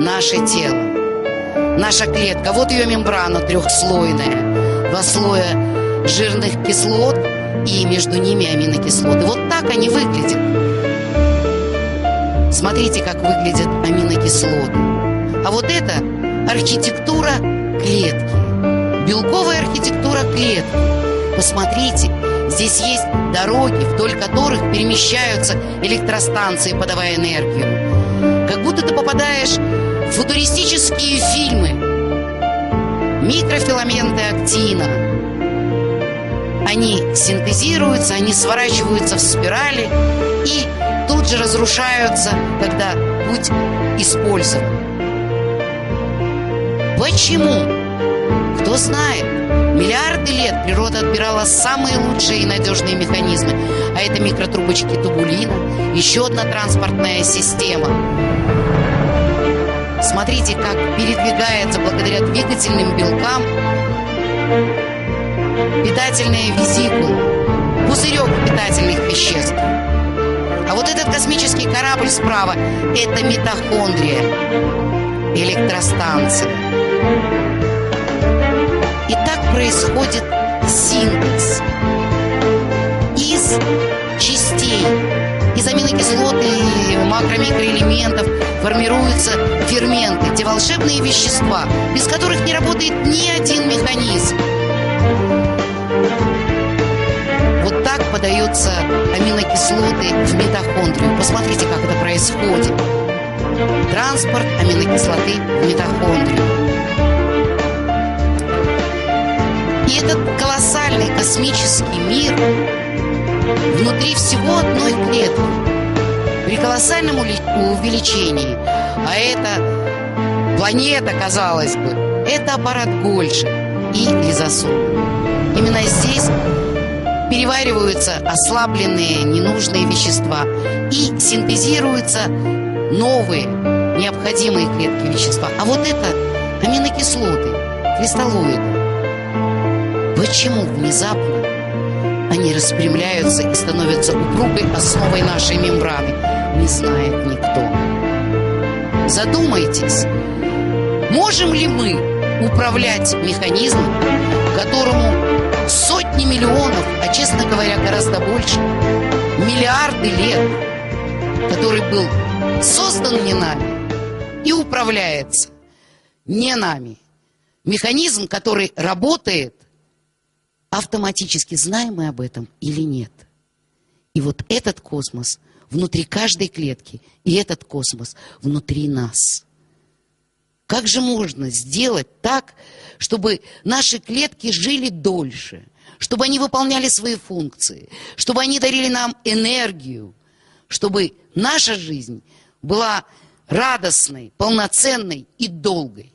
наше тело. Наша клетка, вот ее мембрана трехслойная. Два слоя жирных кислот и между ними аминокислоты. Вот так они выглядят. Смотрите, как выглядят аминокислоты. А вот это архитектура клетки. Белковая архитектура клетки. Посмотрите, здесь есть дороги, вдоль которых перемещаются электростанции, подавая энергию. Футуристические фильмы. Микрофиламенты актина. Они синтезируются, они сворачиваются в спирали и тут же разрушаются, когда путь использован. Почему? Кто знает? Миллиарды лет природа отбирала самые лучшие и надежные механизмы, а это микротрубочки тубулина, еще одна транспортная система. Смотрите, как передвигается благодаря двигательным белкам питательная визикула, пузырек питательных веществ. А вот этот космический корабль справа – это митохондрия, электростанция. И так происходит синтез из частей, из аминокислот и макро-микроэлементов формируются ферменты, те волшебные вещества, без которых не работает ни один механизм. Вот так подаются аминокислоты в митохондрию. Посмотрите, как это происходит. Транспорт аминокислоты в митохондрию. И этот колоссальный космический мир внутри всего одной клетки при колоссальном увеличении. А это планета, казалось бы, это аппарат Гольши и лизосом. Именно здесь перевариваются ослабленные ненужные вещества и синтезируются новые необходимые клетки вещества. А вот это аминокислоты, кристаллоиды. Почему внезапно они распрямляются и становятся упругой основой нашей мембраны, знает никто. Задумайтесь, можем ли мы управлять механизмом, которому сотни миллионов, а честно говоря, гораздо больше, миллиарды лет, который был создан не нами и управляется не нами. Механизм, который работает автоматически, знаем мы об этом или нет. И вот этот космос внутри каждой клетки, и этот космос внутри нас. Как же можно сделать так, чтобы наши клетки жили дольше, чтобы они выполняли свои функции, чтобы они дарили нам энергию, чтобы наша жизнь была радостной, полноценной и долгой.